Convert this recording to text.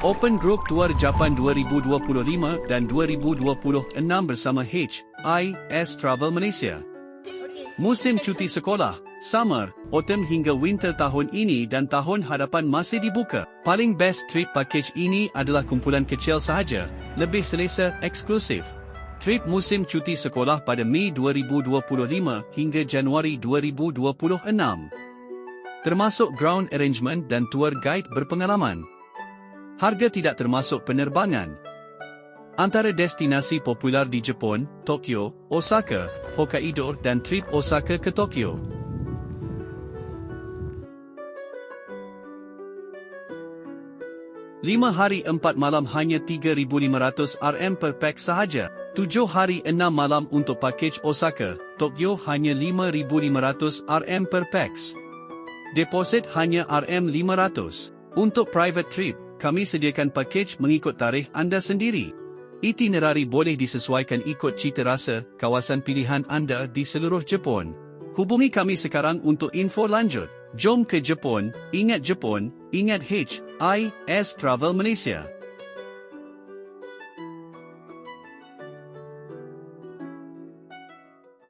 Open Group Tour Japan 2025 dan 2026 bersama H, I, S Travel Malaysia. Musim cuti sekolah, summer, autumn hingga winter tahun ini dan tahun hadapan masih dibuka. Paling best trip package ini adalah kumpulan kecil sahaja, lebih selesa, eksklusif. Trip musim cuti sekolah pada Mei 2025 hingga Januari 2026. Termasuk ground arrangement dan tour guide berpengalaman. Harga tidak termasuk penerbangan. Antara destinasi popular di Jepun, Tokyo, Osaka, Hokkaido dan trip Osaka ke Tokyo. Lima hari empat malam hanya 3,500 RM per pax sahaja. Tujuh hari enam malam untuk pakej Osaka, Tokyo hanya 5,500 RM per pax. Deposit hanya RM500. Untuk private trip, kami sediakan pakej mengikut tarikh anda sendiri. Itinerari boleh disesuaikan ikut cita rasa kawasan pilihan anda di seluruh Jepun. Hubungi kami sekarang untuk info lanjut. Jom ke Jepun, ingat Jepun, ingat H, I, S Travel Malaysia.